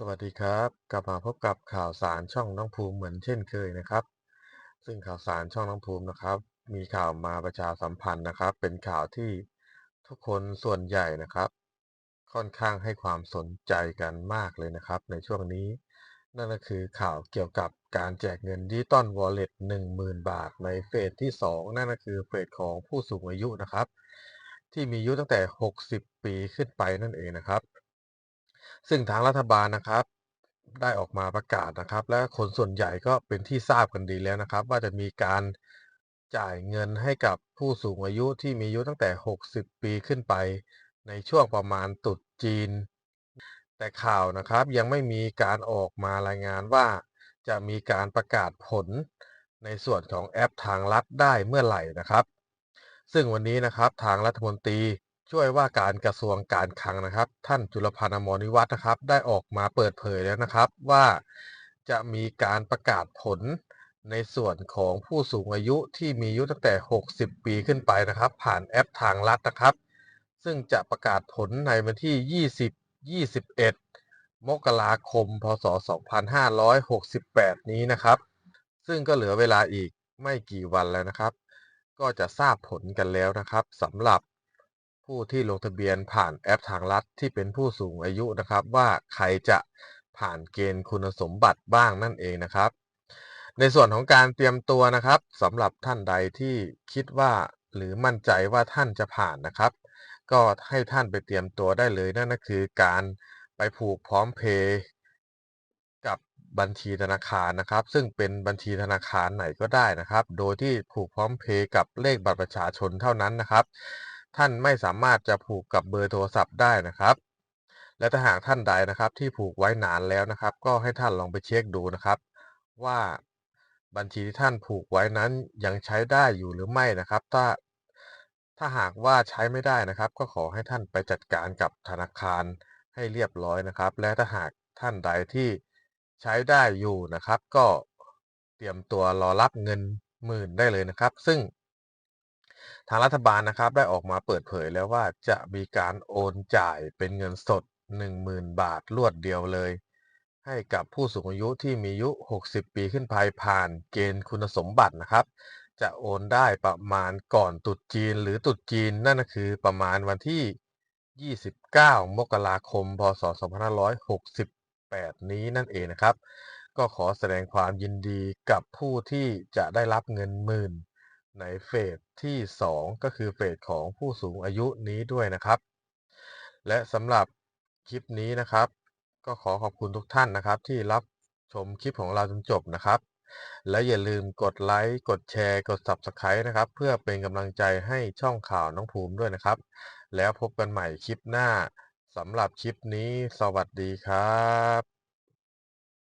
สวัสดีครับ กลับมาพบกับข่าวสารช่องน้องภูมิเหมือนเช่นเคยนะครับ ซึ่งข่าวสารช่องน้องภูมินะครับ มีข่าวมาประชาสัมพันธ์นะครับ เป็นข่าวที่ทุกคนส่วนใหญ่นะครับ ค่อนข้างให้ความสนใจกันมากเลยนะครับ ในช่วงนี้ นั่นก็คือข่าวเกี่ยวกับการแจกเงินดิจิตอลวอลเล็ต10,000บาทในเฟสที่ 2 นั่นก็คือเฟสของผู้สูงอายุนะครับ ที่มีอายุตั้งแต่ 60 ปีขึ้นไปนั่นเองนะครับ ซึ่งทางรัฐบาลนะครับ ได้ออกมาประกาศนะครับ และคนส่วนใหญ่ก็เป็นที่ทราบกันดีแล้วนะครับ ว่าจะมีการจ่ายเงินให้กับผู้สูงอายุที่มีอายุตั้งแต่ 60 ปีขึ้นไป ในช่วงประมาณตรุษจีน แต่ข่าวนะครับยังไม่มีการออกมารายงานว่า จะมีการประกาศผลในส่วนของแอปทางลัดได้เมื่อไหร่นะครับ ซึ่งวันนี้นะครับทางรัฐมนตรี ช่วยว่าการกระทรวงการคลังนะครับ ท่านจุลพันธ์อมรนิวัฒน์นะครับ ได้ออกมาเปิดเผยแล้วนะครับ ว่าจะมีการประกาศผลในส่วนของผู้สูงอายุที่มีอายุตั้งแต่ 60 ปีขึ้นไปนะครับ ผ่านแอปทางลัดนะครับ ซึ่งจะประกาศผลในวันที่ 20 21 มกราคม พศ 2568 นี้นะครับ ซึ่งก็เหลือเวลาอีกไม่กี่วันแล้วนะครับ ก็จะทราบผลกันแล้วนะครับสำหรับ ผู้ที่ลงทะเบียนผ่านแอปทางลัดที่เป็นผู้สูงอายุนะครับ ว่าใครจะผ่านเกณฑ์คุณสมบัติบ้างนั่นเองนะครับ ในส่วนของการเตรียมตัวนะครับสำหรับท่านใดที่คิดว่าหรือมั่นใจว่าท่านจะผ่านนะครับ ก็ให้ท่านไปเตรียมตัวได้เลยนั่นก็คือการไปผูกพร้อมเพย์กับบัญชีธนาคารนะครับ ซึ่งเป็นบัญชีธนาคารไหนก็ได้นะครับ โดยที่ผูกพร้อมเพย์กับเลขบัตรประชาชนเท่านั้นนะครับ ท่านไม่สามารถจะผูกกับเบอร์โทรศัพท์ได้นะครับ และถ้าหากท่านใดนะครับที่ผูกไว้นานแล้วนะครับ ก็ให้ท่านลองไปเช็คดูนะครับ ว่าบัญชีที่ท่านผูกไว้นั้นยังใช้ได้อยู่หรือไม่นะครับ ถ้าถ้าหากว่าใช้ไม่ได้นะครับ ก็ขอให้ท่านไปจัดการกับธนาคารให้เรียบร้อยนะครับ และถ้าหากท่านใดที่ใช้ได้อยู่นะครับ ก็เตรียมตัวรอรับเงินหมื่นได้เลยนะครับ ซึ่ง ทางรัฐบาลนะครับได้ออกมาเปิดเผยแล้วว่าจะมีการโอนจ่ายเป็นเงินสด 10,000 บาทรวดเดียวเลย ให้กับผู้สูงอายุที่มีอายุ 60 ปีขึ้นไปผ่านเกณฑ์คุณสมบัตินะครับ จะโอนได้ประมาณก่อนตรุษจีนหรือตรุษจีนนั่นก็คือประมาณวันที่ 29 มกราคม พศ 2568 นี้นั่นเองนะครับ ก็ขอแสดงความยินดีกับผู้ที่จะได้รับเงินหมื่น ในเฟสที่ 2 ก็คือเฟสของผู้สูงอายุนี้ด้วยนะครับ และสำหรับคลิปนี้นะครับ ก็ขอขอบคุณทุกท่านนะครับ ที่รับชมคลิปของเราจนจบนะครับ และอย่าลืมกดไลค์กดแชร์ กด Subscribe นะครับ เพื่อเป็นกำลังใจให้ช่องข่าวน้องภูมิด้วยนะครับ แล้วพบกันใหม่คลิปหน้าสำหรับคลิปนี้ สวัสดีครับ